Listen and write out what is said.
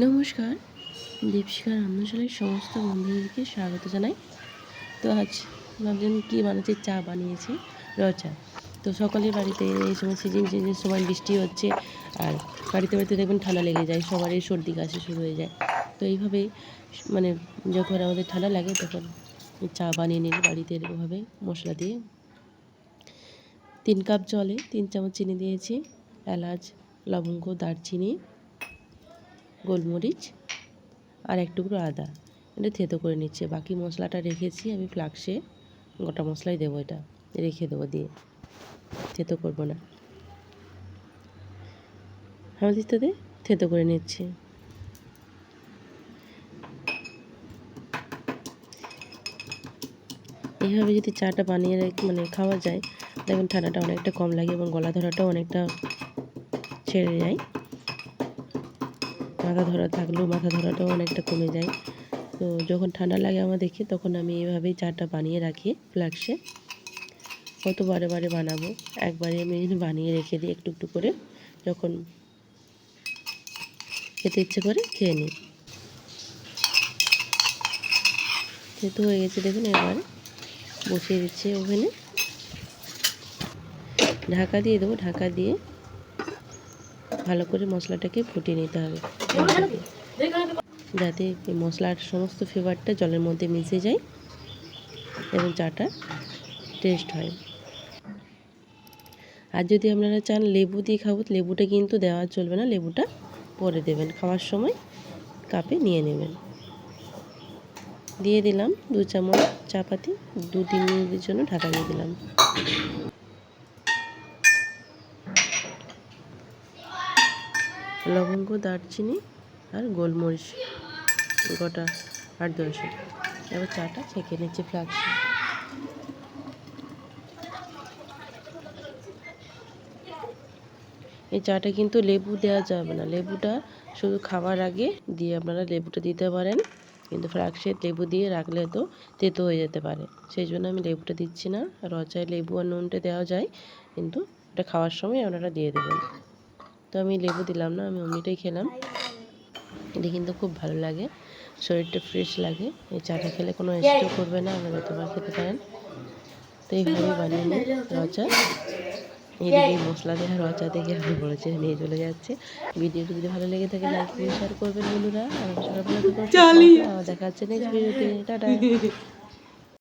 নমস্কার দীপশিখা রান্নাশালের সমস্ত বন্ধুদেরকে স্বাগত জানাই। তো আজ ভাবছেন কী বানাচ্ছি, চা বানিয়েছি র চা তো সকলের বাড়িতে এই সময় সিজন চেঞ্জের সময় বৃষ্টি হচ্ছে, আর বাড়িতে বাড়িতে দেখবেন ঠান্ডা লেগে যায়, সবারই সর্দি কাশি শুরু হয়ে যায়। তো এইভাবেই মানে যখন আমাদের ঠান্ডা লাগে তখন চা বানিয়ে নিল বাড়িতে এরকমভাবে মশলা দিয়ে। তিন কাপ জলে তিন চামচ চিনি দিয়েছি, এলাচ, লবঙ্গ, দারচিনি গোলমরিচ আর এক টুকরো আদা। এটা থেতো করে নিচ্ছে। বাকি মশলাটা রেখেছি আমি ফ্লাক্সে গোটা মশলাই দেবো এটা। রেখে দেবো দিয়ে। থেতো করব না। আমাদের তাতে থেতো করে নিচ্ছে। এইভাবে যদি চাটা বানিয়ে রেখে মানে খাওয়া যায়, দেখবেন ঠান্ডাটা অনেকটা কম লাগে এবং গলা ধরাটাও অনেকটা ছেড়ে যায়। মাথা ধরা থাকলেও মাথা ধরাটাও অনেকটা কমে যায়। তো যখন ঠান্ডা লাগে আমার দেখি, তখন আমি এভাবেই চাটা বানিয়ে রাখি ফ্লাক্সে কত বারে বারে বানাবো, একবারে আমি বানিয়ে রেখে দিই একটু একটু করে, যখন খেতে ইচ্ছে করে খেয়ে নিই। খেতে হয়ে গেছে দেখুন এবার, বসিয়ে দিচ্ছে ওভেনে। ঢাকা দিয়ে দেবো, ঢাকা দিয়ে ভালো করে মশলাটাকে ফুটিয়ে নিতে হবে। যাতে মশলার সমস্ত ফ্লেভারটা জলের মধ্যে মিশে যায় এবং চাটা টেস্ট হয়। আর যদি আপনারা চান লেবু দিয়ে খাব, লেবুটা কিন্তু দেওয়া চলবে না, লেবুটা পরে দেবেন। খাওয়ার সময় কাপে নিয়ে নেবেন। দিয়ে দিলাম দু চামচ চাপাতি দু তিন মিনিটের জন্য ঢাকা দিয়ে দিলাম। লবঙ্গ, দারচিনি আর গোলমরিচ, গোটা আট দশে এবার চাটা ছেঁকে নিচ্ছে ফ্লাক্সে এই চাটা কিন্তু লেবু দেওয়া যাবে না। লেবুটা শুধু খাওয়ার আগে দিয়ে আপনারা লেবুটা দিতে পারেন। কিন্তু ফ্লাক্সে লেবু দিয়ে রাখলে তো তেতো হয়ে যেতে পারে। সেই জন্য আমি লেবুটা দিচ্ছি না। রচায় লেবু আর নুনটা দেওয়া যায়। কিন্তু এটা খাওয়ার সময় আপনারা দিয়ে দেবেন। তো আমি লেবু দিলাম না, আমি অমনিটাই খেলাম। এটা কিন্তু খুব ভালো লাগে, শরীরটা ফ্রেশ লাগে। এই চাটা খেলে কোনো স্ট্রোক করবে না, আপনারা যতবার খেতে পারেন। তো এইভাবেই বানিয়ে নিই রচা। এদিকে মশলা দেওয়া, রচা দেখে আমি বলেছে নিয়ে চলে যাচ্ছে। ভিডিওটি যদি ভালো লেগে থাকে লাইক শেয়ার করবেন বন্ধুরা। আর সকালবেলা দেখা যাচ্ছে নেক্সট ভিডিওতে। টাটা।